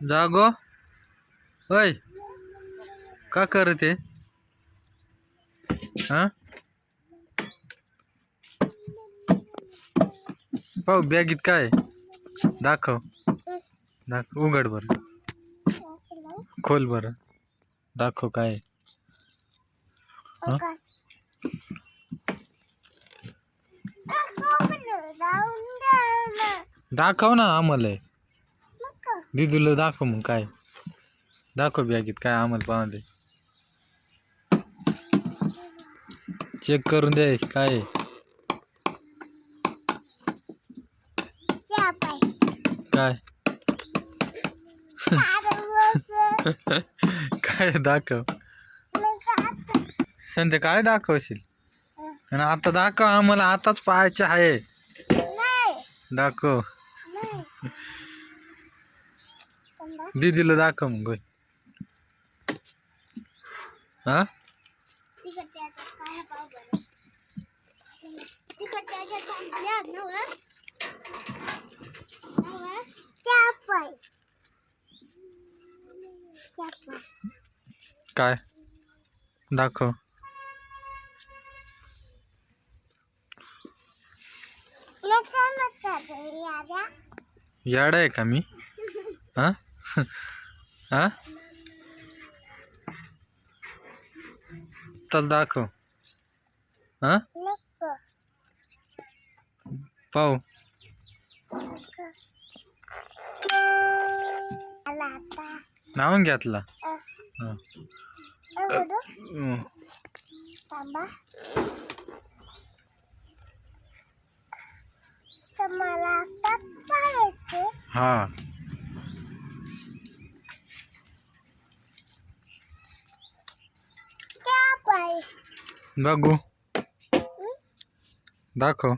जागो. ओय. का करते हा? पाहू बॅगीत काय? दाखव. दाखव उघड बर. खोल बर. दाखव काय? दाखव ना आम्हाला. दिदूला दाखव मग काय. दाखव बॅगीत काय आम्हाला पाहून दे. चेक करून दे काय? काय. काय दाखव. संध्याकाळी दाखवशील? आणि आता दाखव आम्हाला आताच पाहायचे आहे. दाखव. दीदीला दाखव मग. हा? काय दाखव. याड आहे का मी? हा? हा तस दाखव हा पाहू नावून घेतला हा. हम्म. मला आता पाहायचे हा त्या पाय बघू दाखव